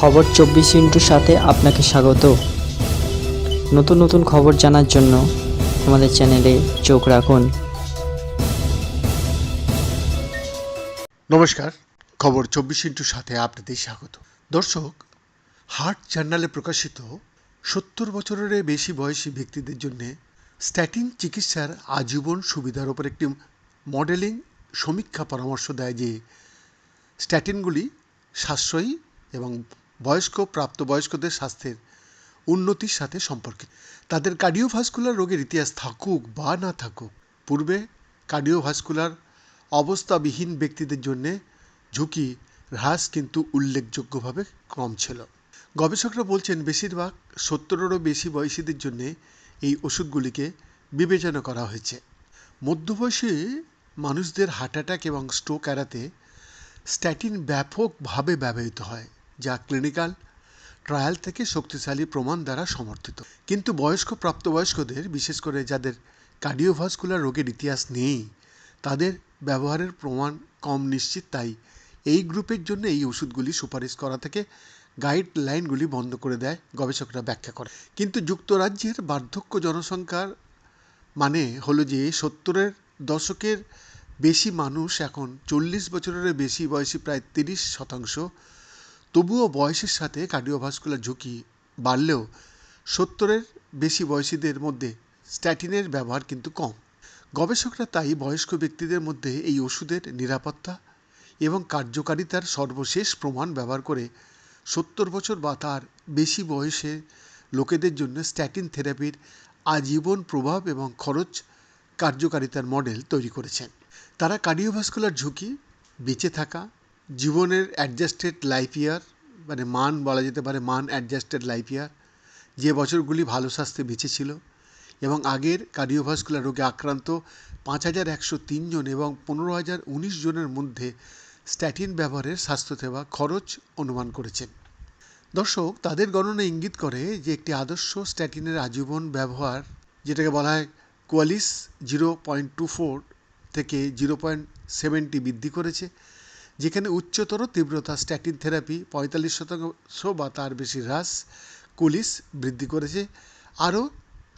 খবর চব্বিশ ইন্টুর সাথে আপনাকে স্বাগত। নতুন নতুন খবর জানার জন্য আমাদের চ্যানেলে চোখ রাখুন। নমস্কার, খবর চব্বিশ ইন্টুর সাথে আপনাদের স্বাগত। দর্শক, হার্ট জার্নালে প্রকাশিত সত্তর বছরের বেশি বয়সী ব্যক্তিদের জন্য স্ট্যাটিন চিকিৎসার আজীবন সুবিধার উপর একটি মডেলিং সমীক্ষা পরামর্শ দেয় যে স্ট্যাটিনগুলি সাশ্রয়ী এবং বয়স্ক, প্রাপ্তবয়স্কদের স্বাস্থ্যের উন্নতির সাথে সম্পর্কিত তাদের কার্ডিওভাস্কুলার রোগের ইতিহাস থাকুক বা না থাকুক, পূর্বে কার্ডিওভাস্কুলার অবস্থাবিহীন ব্যক্তিদের জন্য ঝুঁকি হ্রাস কিন্তু উল্লেখযোগ্যভাবে কম ছিল। গবেষকরা বলছেন, বেশিরভাগ সত্তরেরও বেশি বয়সীদের জন্য এই ওষুধগুলিকে বিবেচনা করা হয়েছে। মধ্যবয়সী মানুষদের হার্ট অ্যাটাক এবং স্ট্রোক এড়াতে স্ট্যাটিন ব্যাপকভাবে ব্যবহৃত হয়। যা ক্লিনিক্যাল ট্রায়াল থেকে শক্তিশালী প্রমাণ দ্বারা সমর্থিত। কিন্তু বয়স্ক প্রাপ্তবয়স্কদের বিশেষ করে যাদের কার্ডিওভাস্কুলার রোগের ইতিহাস নেই, তাদের ব্যবহারের প্রমাণ কম নিশ্চিত। তাই এই গ্রুপের জন্য এই ওষুধগুলি সুপারিশ করা থেকে গাইডলাইনগুলি বন্ধ করে দেয়, গবেষকরা ব্যাখ্যা করে কিন্তু যুক্তরাজ্যের বার্ধক্য জনসংখ্যার মানে হলো যে সত্তরের দশকের বেশি মানুষ এখন চল্লিশ বছরের বেশি বয়সী, প্রায় তিরিশ শতাংশ তবুও বয়সের সাথে কার্ডিওভাস্কুলার ঝুঁকি বাড়লেও সত্তরের বেশি বয়সীদের মধ্যে স্ট্যাটিনের ব্যবহার কিন্তু কম। গবেষকরা তাই বয়স্ক ব্যক্তিদের মধ্যে এই ওষুধের নিরাপত্তা এবং কার্যকারিতার সর্বশেষ প্রমাণ ব্যবহার করে সত্তর বছর বা তার বেশি বয়সে লোকেদের জন্য স্ট্যাটিন থেরাপির আজীবন প্রভাব এবং খরচ কার্যকারিতার মডেল তৈরি করেছেন। তারা কার্ডিওভাস্কুলার ঝুঁকি, বেঁচে থাকা জীবনের অ্যাডজাস্টেড লাইফ ইয়ার মানে মান বলা যেতে পারে, মান অ্যাডজাস্টেড লাইফ ইয়ার যে বছরগুলি ভালো স্বাস্থ্যে বেঁচে ছিল এবং আগের কার্ডিওভাস্কুলার রোগে আক্রান্ত পাঁচ হাজার একশো তিনজন এবং পনেরো হাজার উনিশ জনের মধ্যে স্ট্যাটিন ব্যবহারের স্বাস্থ্যসেবা খরচ অনুমান করেছেন। দর্শক, তাদের গণনা ইঙ্গিত করে যে একটি আদর্শ স্ট্যাটিনের আজীবন ব্যবহার, যেটাকে বলা হয় কোয়ালিস, জিরো পয়েন্ট টু ফোর থেকে জিরো পয়েন্ট সেভেনটি বৃদ্ধি করেছে যেখানে উচ্চতর তীব্রতা স্ট্যাটিন থেরাপি পঁয়তাল্লিশ শতাংশ বা তার বেশি হ্রাস কুলিস বৃদ্ধি করেছে, আরও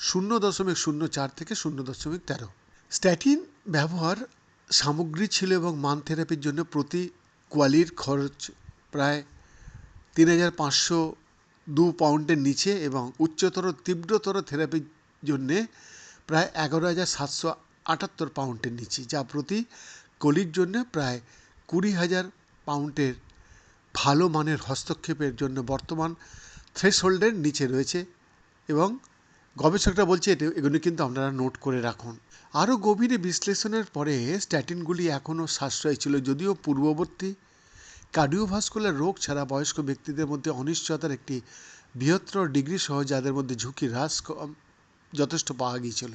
শূন্য দশমিক শূন্য চার থেকে শূন্য দশমিক তেরো। স্ট্যাটিন ব্যবহার সামগ্রী ছিল এবং মান থেরাপির জন্য প্রতি কোয়ালির খরচ প্রায় তিন হাজার পাঁচশো দু পাউন্ডের নিচে এবং উচ্চতর তীব্রতর থেরাপির জন্যে প্রায় এগারো হাজার সাতশো আটাত্তর পাউন্ডের নিচে, যা প্রতি কলির জন্য প্রায় কুড়ি হাজার পাউন্ডের ভালো মানের হস্তক্ষেপের জন্য বর্তমান থ্রেশহোল্ডের নিচে রয়েছে এবং গবেষকরা বলছে এটি, এগুলি কিন্তু আপনারা নোট করে রাখুন। আরও গভীরে বিশ্লেষণের পরে স্ট্যাটিনগুলি এখনও সাশ্রয় ছিল, যদিও পূর্ববর্তী কার্ডিওভাস্কুলার রোগ ছাড়া বয়স্ক ব্যক্তিদের মধ্যে অনিশ্চয়তার একটি বৃহত্তর ডিগ্রি সহ যাদের মধ্যে ঝুঁকি হ্রাস যথেষ্ট পাওয়া গিয়েছিল।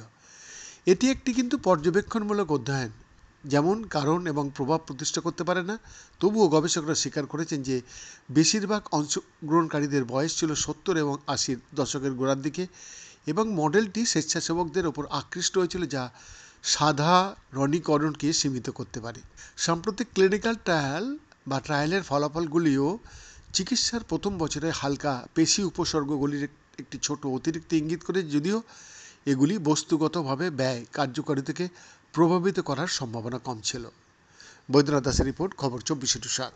এটি একটি কিন্তু পর্যবেক্ষণমূলক অধ্যয়ন। যেমন কারণ এবং প্রভাব প্রতিষ্ঠা করতে পারে না, তবুও গবেষকরা স্বীকার করেছেন যে বেশিরভাগ অংশগ্রহণকারীদের বয়স ছিল সত্তর এবং আশির দশকের গোড়ার দিকে এবং মডেলটি স্বেচ্ছাসেবকদের ওপর আকৃষ্ট হয়েছিল যা সাধারণীকরণকে সীমিত করতে পারে। সাম্প্রতিক ক্লিনিক্যাল ট্রায়াল বা ট্রায়ালের ফলাফলগুলিও চিকিৎসার প্রথম বছরে হালকা পেশি উপসর্গগুলির একটি ছোট অতিরিক্ত ইঙ্গিত করে, যদিও এগুলি বস্তুগতভাবে ব্যয় কার্যকারিতাকে প্রভাবিত করার সম্ভাবনা কম ছিল। বৈদ্যনাথ দাসের রিপোর্ট খবর চব্বিশে টু সাত।